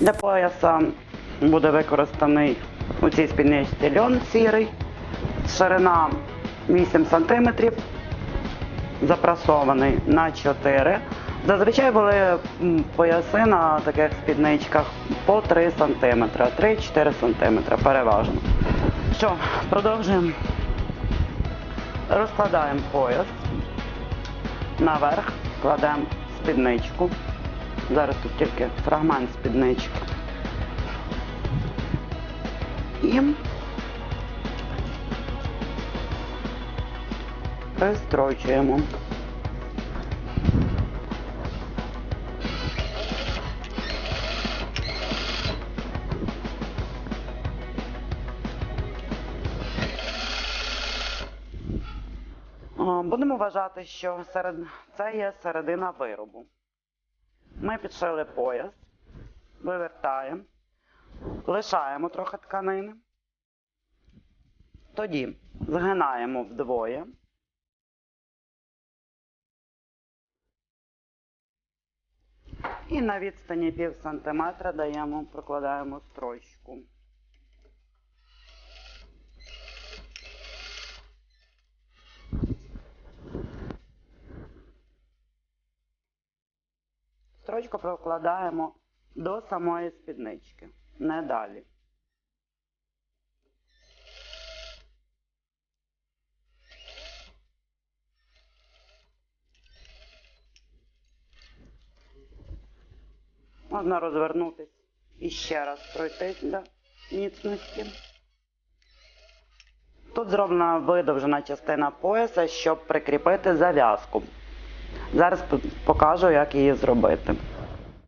Для пояса буде використаний у цій спідничці льон сірий, ширина 8 см, запрасований на 4 Зазвичай були пояси на таких спідничках по 3 см, 3-4 см переважно. Що, продовжуємо. Розкладаємо пояс. Наверх кладемо спідничку. Зараз тут тільки фрагмент спіднички. І пристрочуємо. Будемо вважати, що серед... це є середина виробу. Ми підшили пояс, вивертаємо, лишаємо трохи тканини. Тоді згинаємо вдвоє. І на відстані пів сантиметра даємо, прокладаємо строчку. Строчку прокладаємо до самої спіднички, не далі. Можна розвернутися і ще раз пройтись для міцності. Тут зроблена видовжена частина пояса, щоб прикріпити зав'язку. Зараз покажу, як її зробити.